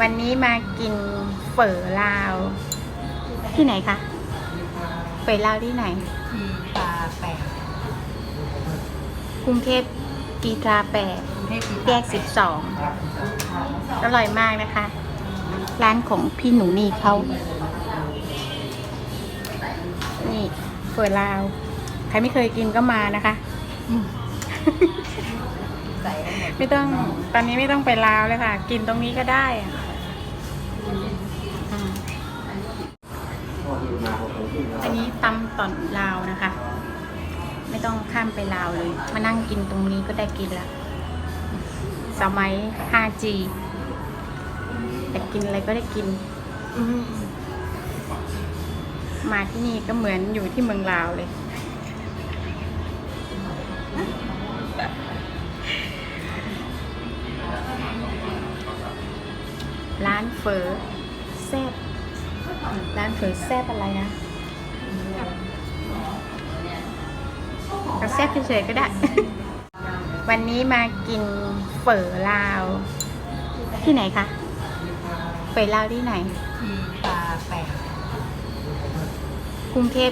วันนี้มากินเฝอลาว ที่ไหนคะเฝอลาวที่ไหนทีตาแปดกรุงเทพกีตราแปดกรุงเทพทีแยกสิบสองอร่อยมากนะคะ ร้านของพี่หนูนี่เขานี่เฝอลาว ใครไม่เคยกินก็มานะคะ ใส่ได้หมดไม่ต้องตอนนี้ไม่ต้องไปลาวเลยค่ะ กินตรงนี้ก็ได้อะ นี้ตำตอนลาวนะคะ ไม่ต้องข้ามไปลาวเลย มานั่งกินตรงนี้ก็ได้กินละสมัย 5G แต่กินอะไรก็ได้กิน มาที่นี่ก็เหมือนอยู่ที่เมืองลาวเลย ร้านเฟอแซบร้านเฟอแซบอะไรนะ ก็แซบเฉยๆก็ได้ วันนี้มากินเฝอลาว ที่ไหนคะเฝอลาวที่ไหนทีตาแปดกรุงเทพ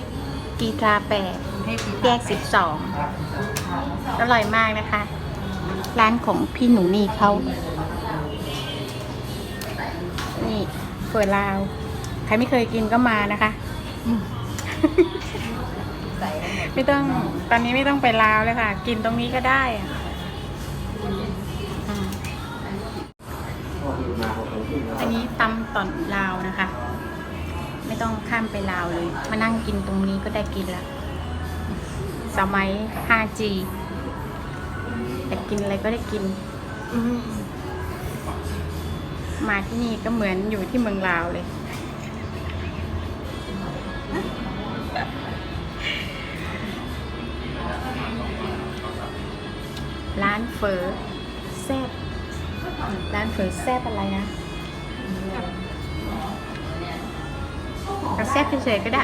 กีตราแปดกรุงเทพทีแยกสิบสองอร่อยมากนะคะ ร้านของพี่หนูนี่เขานี่เฝอลาว ใครไม่เคยกินก็มานะคะใส่ ได้หมดไม่ต้องตอนนี้ไม่ต้องไปลาวเลยค่ะ กินตรงนี้ก็ได้อะอืมอันนี้ตำต่อนลาวนะคะ ไม่ต้องข้ามไปลาวเลย มานั่งกินตรงนี้ก็ได้กินละสมัย 5G แต่กินอะไรก็ได้กิน มาที่นี่ก็เหมือนอยู่ที่เมืองลาวเลย ร้านเฟอแซบร้านเฟอแซบอะไรนะก็แซบเฉยๆก็ได้